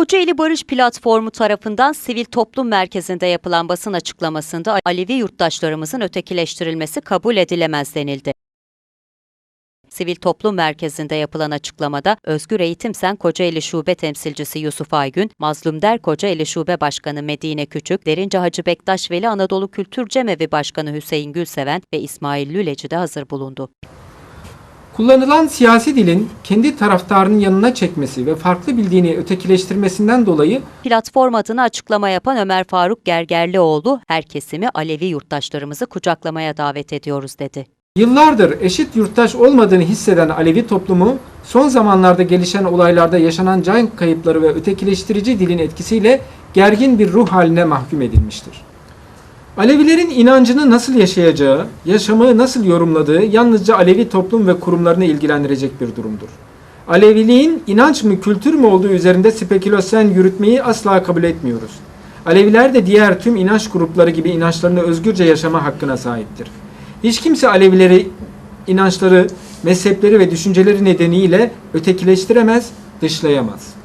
Kocaeli Barış Platformu tarafından Sivil Toplum Merkezi'nde yapılan basın açıklamasında Alevi yurttaşlarımızın ötekileştirilmesi kabul edilemez denildi. Sivil Toplum Merkezi'nde yapılan açıklamada Özgür Eğitim Sen Kocaeli Şube Temsilcisi Yusuf Aygün, Mazlum Der Kocaeli Şube Başkanı Medine Küçük, Derince Hacı Bektaş Veli Anadolu Kültür Cemevi Başkanı Hüseyin Gülseven ve İsmail Lüleci de hazır bulundu. Kullanılan siyasi dilin kendi taraftarının yanına çekmesi ve farklı bildiğini ötekileştirmesinden dolayı Platform adına açıklama yapan Ömer Faruk Gergerlioğlu, her kesimi Alevi yurttaşlarımızı kucaklamaya davet ediyoruz dedi. yıllardır eşit yurttaş olmadığını hisseden Alevi toplumu son zamanlarda gelişen olaylarda yaşanan can kayıpları ve ötekileştirici dilin etkisiyle gergin bir ruh haline mahkum edilmiştir. Alevilerin inancını nasıl yaşayacağı, yaşamı nasıl yorumladığı yalnızca Alevi toplum ve kurumlarını ilgilendirecek bir durumdur. Aleviliğin inanç mı kültür mü olduğu üzerinde spekülasyon yürütmeyi asla kabul etmiyoruz. Aleviler de diğer tüm inanç grupları gibi inançlarını özgürce yaşama hakkına sahiptir. Hiç kimse Alevileri inançları, mezhepleri ve düşünceleri nedeniyle ötekileştiremez, dışlayamaz.